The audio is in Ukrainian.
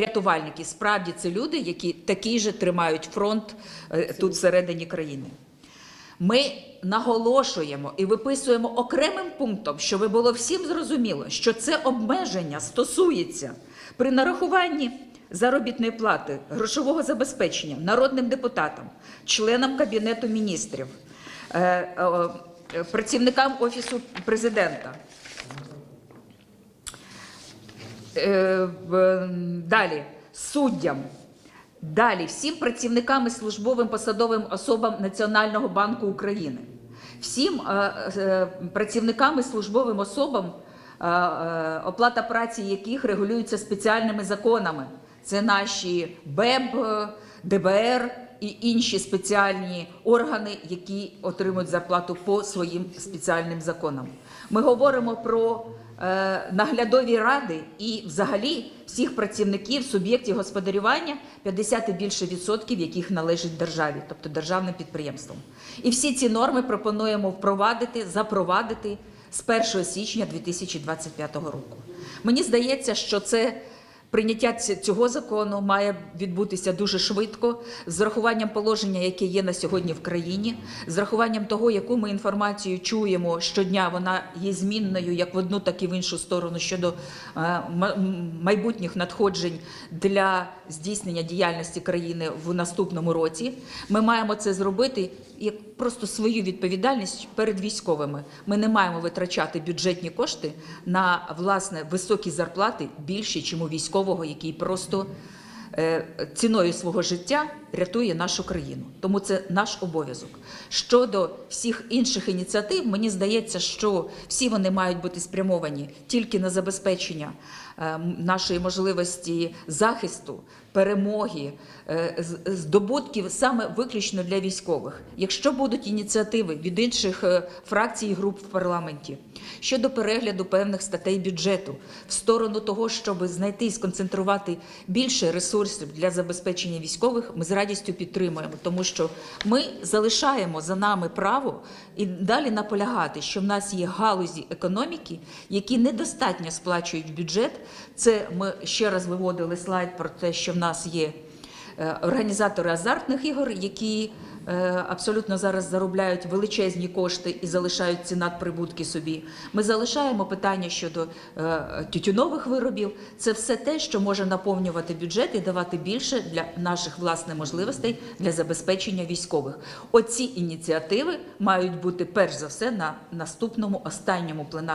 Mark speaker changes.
Speaker 1: рятувальники справді це люди, які такий же тримають фронт е, тут всередині країни. Ми наголошуємо і виписуємо окремим пунктом, щоб було всім зрозуміло, що це обмеження стосується при нарахуванні заробітної плати, грошового забезпечення народним депутатам, членам Кабінету міністрів, е, е, працівникам Офісу президента. Е, Далі суддям. Далі всім працівникам і службовим посадовим особам Національного банку України, всім е, е, працівникам і службовим особам, оплата праці яких регулюється спеціальними законами. Це наші БЕБ, ДБР і інші спеціальні органи, які отримують зарплату по своїм спеціальним законам. Ми говоримо про е, наглядові ради і взагалі всіх працівників суб'єктів господарювання 50 і більше відсотків, яких належить державі, тобто державним підприємствам. І всі ці норми пропонуємо впровадити, запровадити з 1 січня 2025 року. Мені здається, що це Прийняття цього закону має відбутися дуже швидко, з врахуванням положення, яке є на сьогодні в країні, з врахуванням того, яку ми інформацію чуємо щодня, вона є змінною як в одну, так і в іншу сторону щодо е, майбутніх надходжень для здійснення діяльності країни в наступному році. Ми маємо це зробити як просто свою відповідальність перед військовими. Ми не маємо витрачати бюджетні кошти на власне високі зарплати більше, ніж у військового, який просто е, ціною свого життя рятує нашу країну. Тому це наш обов'язок. Щодо всіх інших ініціатив, мені здається, що всі вони мають бути спрямовані тільки на забезпечення е, нашої можливості захисту, перемоги, е, здобутків саме виключно для військових. Якщо будуть ініціативи від інших е, фракцій і груп в парламенті щодо перегляду певних статей бюджету в сторону того, щоб знайти і сконцентрувати більше ресурсів для забезпечення військових, ми з радістю підтримуємо, тому що ми залишаємо за нами право і далі наполягати, що в нас є галузі економіки, які недостатньо сплачують бюджет. Це ми ще раз виводили слайд про те, що в нас є е, організатори азартних ігор, які абсолютно зараз заробляють величезні кошти і залишають ці надприбутки собі. Ми залишаємо питання щодо е, тютюнових виробів. Це все те, що може наповнювати бюджет і давати більше для наших власних можливостей для забезпечення військових. Оці ініціативи мають бути перш за все на наступному останньому пленарному.